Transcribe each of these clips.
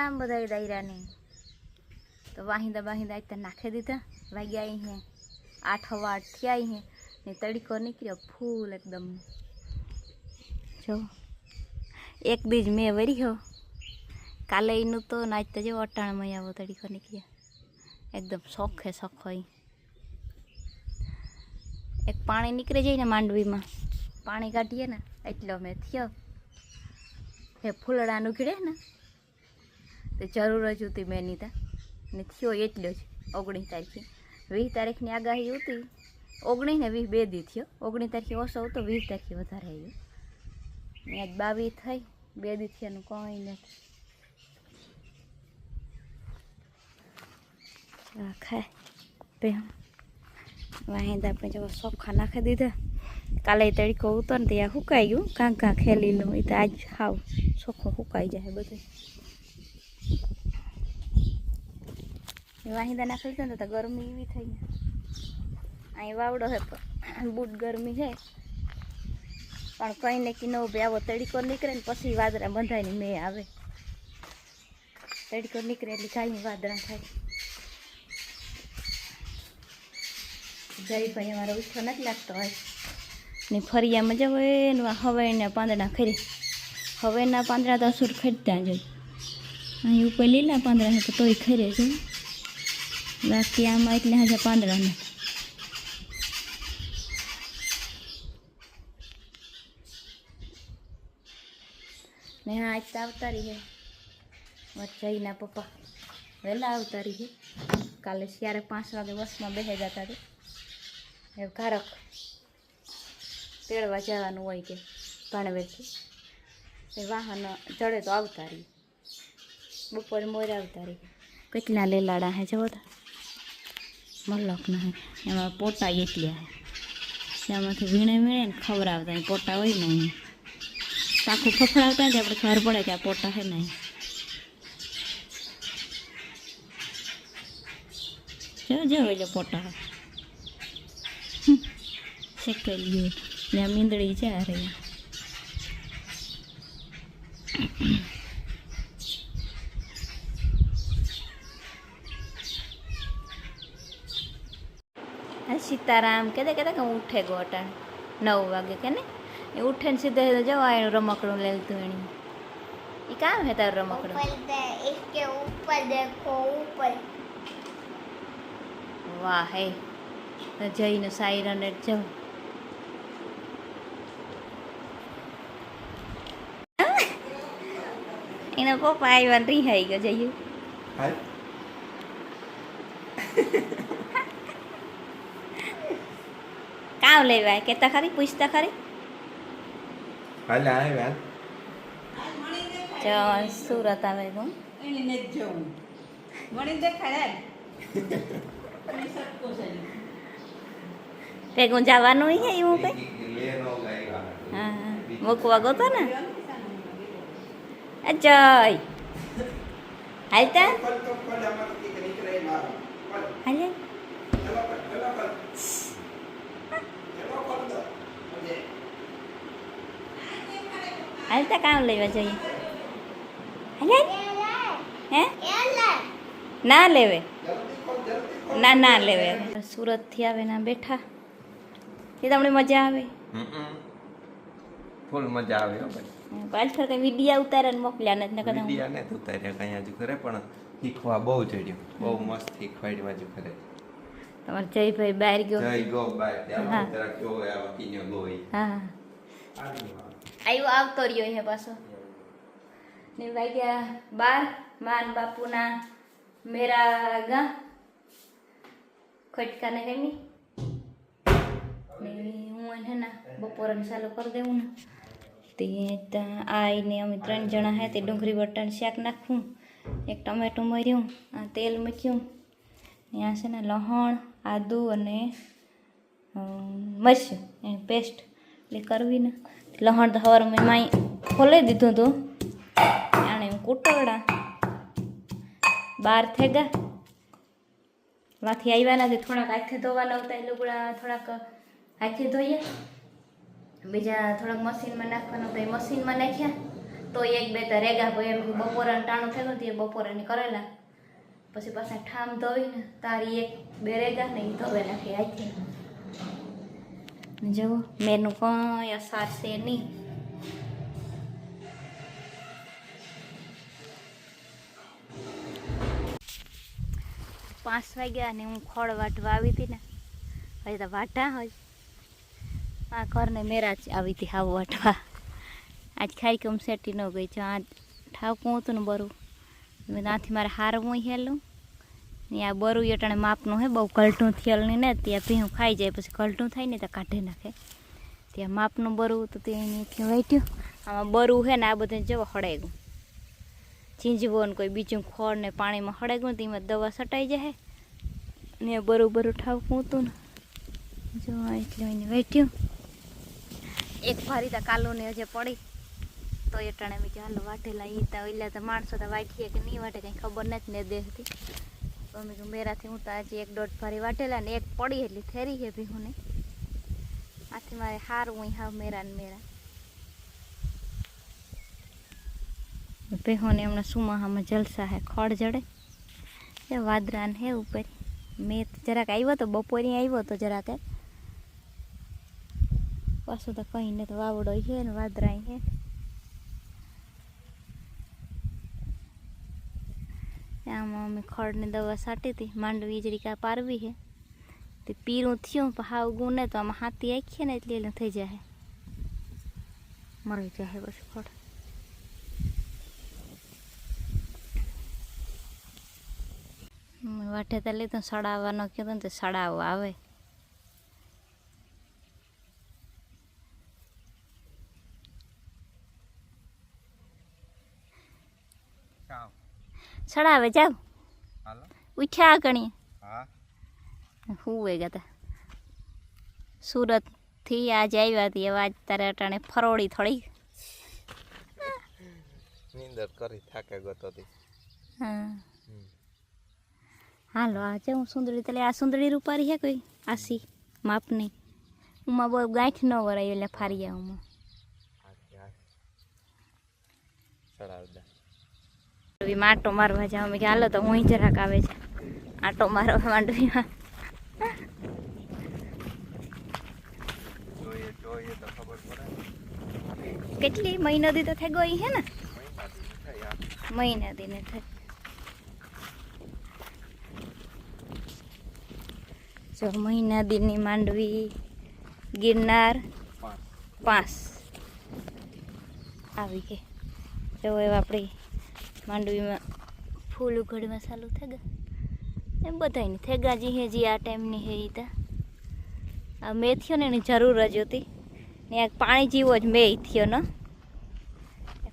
સીતારામ બધા દાયરાને તો વાહિંદા વાહિંદા એક નાખી દીધા વાગ્યા અહીં આઠ હવા આઠ થયા અહીં ને તડકો નીકળ્યો ફૂલ એકદમ જો એક બીજ મેં વરી કાલે એનું તો નાચ તો જો અટાણમાં આવો તડકો નીકળ્યા એકદમ સોખે સોખો અહીં એક પાણી નીકળી જાય ને માંડવીમાં પાણી કાઢીએ ને એટલો મેં થયો એ ફૂલડા નીકળે ને તે જરૂર જ હતી મેં નીતા ને થયો એટલો જ ઓગણીસ તારીખે. વીસ તારીખની આગાહી હતી. ઓગણીસ ને વીસ બે દી થયો. ઓગણીસ તારીખે ઓછો હતો, વીસ તારીખે વધારે આવ્યો. ને આજ બાવીસ થઈ. બે દી થયાનું કંઈ નથી. ખાય. વાહિંદા આપણે જો સોખા નાખી દીધા. કાલે તડકો ઉતર ને ત્યાં સુકાઈ ગયું. કાંક કાં ખેલી લઉં એ તો આજ હાવ સોખો સુકાઈ જાય બધું. વાહિંદા નાખી દીધા તો ગરમી એવી થઈ અહીં વાવડો પણ બૂટ ગરમી છે. પણ કંઈ ને કી નવું બે આવો, તડકો નીકળે ને પછી વાદળા બંધાય ને મેં આવે. તડકો નીકળે એટલે કાંઈ વાદરા થાય. જયભાઈ અમારો ઉઠો નથી લાગતો હોય. ને ફરિયામાં જવો એનું હવાઈના પાંદડા ખરી. હવાઈના પાંદડા તો અસુર ખરીદતા જ અહીં ઉપર લીલા પાંદડા છે તોય ખરે છે બાકી આમાં એટલે હાજર પાંદડાને ને હા આજ તો આવતારી છે. વચ્ચેના પપ્પા વહેલા આવતારી છે. કાલે સિયારે પાંચ વાગે બસમાં બેસી જતા રહી એ કારક તેડવા જવાનું હોય કે ભણવેથી એ વાહન ચડે તો આવતા રહી બપોરે મોરે આવતા રહી કેટલા લેલાડા હે જવો તા. મલકના હે એમાં પોટા એટલી હે એમાંથી વીણે વીણે ને ખવડાવતા અહીં પોટા હોય ને અહીં આખું ફફડાવતા ને આપણે ખબર પડે કે આ પોટા હે નહીં જો જો એટલે પોટા. શેકેલી ને મીંદડી જા રહી અને સીતારામ કહેતા કહેતા કે ઉઠે ગોટા નવ વાગે કે ને? એ ઉઠે ને સીધા જવા એનું રમકડું લઈ લીધું એની એ કામ હે તારું રમકડું? ઉપર દેખો ઉપર. વાહ હે. જઈને સાયરન જવું એનો પપ્પા આવ્યા રિહાઈ ગયો જઈએ. હાલ કામ લેવા કેતા ખરી પૂછતા ખરી હાલ આવે હાલ જો સુરત આવે હું એને નથી જવું મને દેખાય ભેગું જવાનું હે એવું કઈ હા હા. મૂકવા ગયો તો ને અજય જય હાલતા હાલે હાલતા કામ લેવા જઈએ? હે? ના લેવે? ના ના લેવે. સુરતથી આવે ના બેઠા. એ તમને મજા આવે. ફૂલ મજા આવે પાછળ કઈ વિડિયા ઉતારે ને મોકલ્યા નથી કદાચ વિડિયા ને ઉતાર્યા કઈ હજુ ખરે પણ શીખવા બહુ ચડ્યું. બહુ મસ્ત શીખવાડ્યું હજુ ખરે. તમારો જયભાઈ બહાર ગયો. જય ગો હા. ત્યાં જરાક જો આવા કિન્યો ગોઈ. હા. આવ્યો આવતો રહ્યો હે પાછો ને વાગ્યા બાર માન બાપુના મેરા ગા ખટકાને કઈ ને હું એને ના બપોરને ચાલુ કરી દેવું ને તે ત્યાં આઈને અમે ત્રણ જણા હે તે ડુંગળી વટાણ શાક નાખવું એક ટમેટું મર્યું આ તેલ મૂક્યું ત્યાં છે ને લસણ આદુ અને અમ, મરચું એની પેસ્ટ એટલે કરવી ને લસણ તો મેં માઈ ખોલાવી દીધું હતું. આણે કુટવડા. બાર થઈ ગયા. વાથી આવ્યા નથી. થોડાક હાથે ધોવાના હતા એ લુગડા થોડાક હાથે ધોઈએ. બીજા થોડાક મશીનમાં નાખવાનું હતા. એ મશીનમાં નાખ્યા. તો એક બે તો રેગા ભાઈ એમ બપોરે ટાણું થયું હતું બપોરે ની કરેલા. પછી પાછા ઠામ ધોઈને તારી એક બે રેગા ને એ ધોવે નાખી આખી જુઓ મેનું કંઈ અસાર છે નહીં. પાંચ વાગ્યા ને હું ખોળ વાટવા આવી હતી ને, હજી તો વાટા હોય. આ ઘરને મેરા જ આવી હતી હાવ વાટવા. આજ ખાઈ કમ સેટી ન ગઈ છું આ ઠાવકું હતું ને બરું. ત્યાંથી મારે હારવું હેલું. ને આ બરું અટાણે માપનું હે, બહુ કલટું થયેલ ને ત્યાં ભીહું ખાઈ જાય, પછી કલટું થાય ને તો કાઢી નાખે. ત્યાં માપનું બરું તો તે અહીંથી વાટ્યું આમાં બરું હે ને આ બધું જવા હળાઈ ચીંજવો ને કોઈ બીજું ખોળ ને પાણીમાં હળાઈ ગયું તેમાં દવા સટાઈ જાય ને બરું બરું ઠાવકું હતું ને. જો એટલે એને વેઠ્યું એક ભારી તા કાલુને હજે પડી. તો એ ટાણે મેં હાલો વાટેલા એ તા ઓઈલા તો માણસો તો વાટીએ કે નહીં વાટે કંઈ ખબર નથી ને દેહતી તો મેં કીધું મેરાથી હું તો આજે એક દોઢ ભારી વાટેલા ને એક પડી એટલી થેરી છે ભીહુને આથી મારે હારવું ઈ હાવ મેરા ને મેરા. ભેહોને હમણાં સુમાહામાં જલસા હે, ખડ જડે. એ વાદરાન હે ઉપર. મેં તો જરાક આવ્યો તો, બપોરે આવ્યો તો જરાક એ પાછું તો કંઈ ને તો વાવડો છે ને વાદરા છે આમાં અમે ખડની દવા છાંટી હતી. માંડવી જરી કા પારવી છે. તે પીરું થયું પણ હાવ ગુને તો આમાં હાથી આખીએ ને એટલે એટલે થઈ જાય મરી જાય બસ ખડ. વાટે તો લીધો સડાવવાનો કીધું ને તો સડાવો આવે. કામ સડાવે જાવ હાલો ઉઠ્યા હા. હુવે ગયા સુરતથી આજે આવ્યા હતી હવે આજ તારે અટાણે ફરોડી થોડી. નીંદર કરી થાકે ગતો હતી હા. હાલો આજે હું સુંદરી તલે આ સુંદરી રૂપારી છે કોઈ? આસી માપની. ઉમાં બહુ ગાંઠ ન વરાય એટલે ફારી જાય ઉમાં દે. મારવા જાવ મેં કે હાલો તો હું જરાક આવે છે. આટો મારવા માંડવીમાં. કેટલી મહિનો દી તો થઈ ગઈ હે ને? મહિના દી ને થઈ. જો મહિના દીની માંડવી ગિરનાર પાંચ. આવી ગઈ. જો હવે આપણી માંડવીમાં ફૂલ ઉઘડમાં ચાલુ થઈ ગયા એમ બધાય નહીં ગયા જી હે જી આ ટાઈમની હે તા. આ મેં થયો ને એની જરૂર જ હતી. ને આ પાણી જેવો જ મેં થયો ને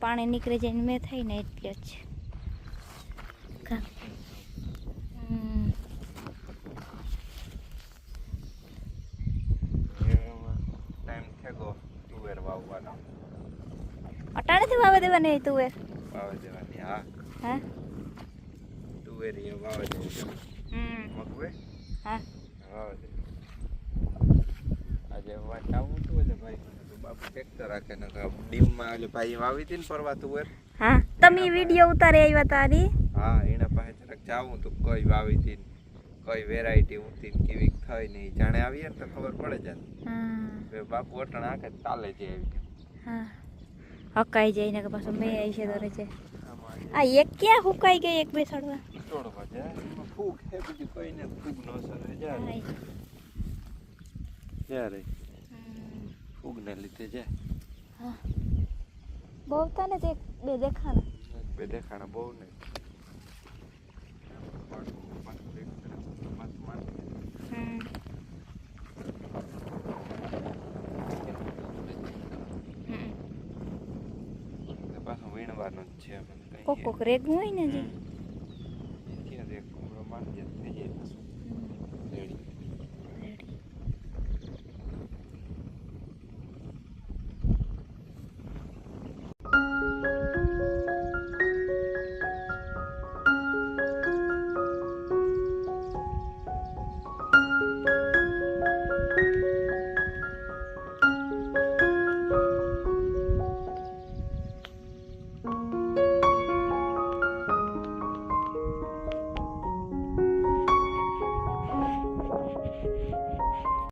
પાણી નીકળી જાય ને મેં થાય ને એટલે જ. તુવેર અટાણેથી વાવે દેવાની હોય તું એ વાવે દેવાની હા. હા? તુવેર એ વાવે દેવાની મગવે હા? વાવે આજે વાત આવું તું એટલે ભાઈ બાપુ ટ્રેક્ટર રાખે ને ડીમમાં એટલે ભાઈ હતી ને પરવા તુવેર હા તમે વીડિયો ઉતારે આવ્યા તારી હા એના પાસે જરાક જાવું તો કઈ વાવી હતી કઈ વેરાયટી ને કેવી થઈ ને જાણે આવીએ ને તો ખબર પડે હવે બાપુ અટણ આખે ચાલે છે એવી. હા. હકાઈ જાય ને કે પાછું મેં આવી છે દોરે છે. આ એક ક્યાં હુકાઈ ગઈ એક બેસાડવા? તોડવા જાય ફૂગ હે બીજું કોઈ ને ફૂગ નો સરે જાય જ્યારે ફૂગ ને લીધે જાય હા બહુ તને તે બે દેખાણા બે દેખાણા બહુ ને કોક કોક રેગું હોય ને જે.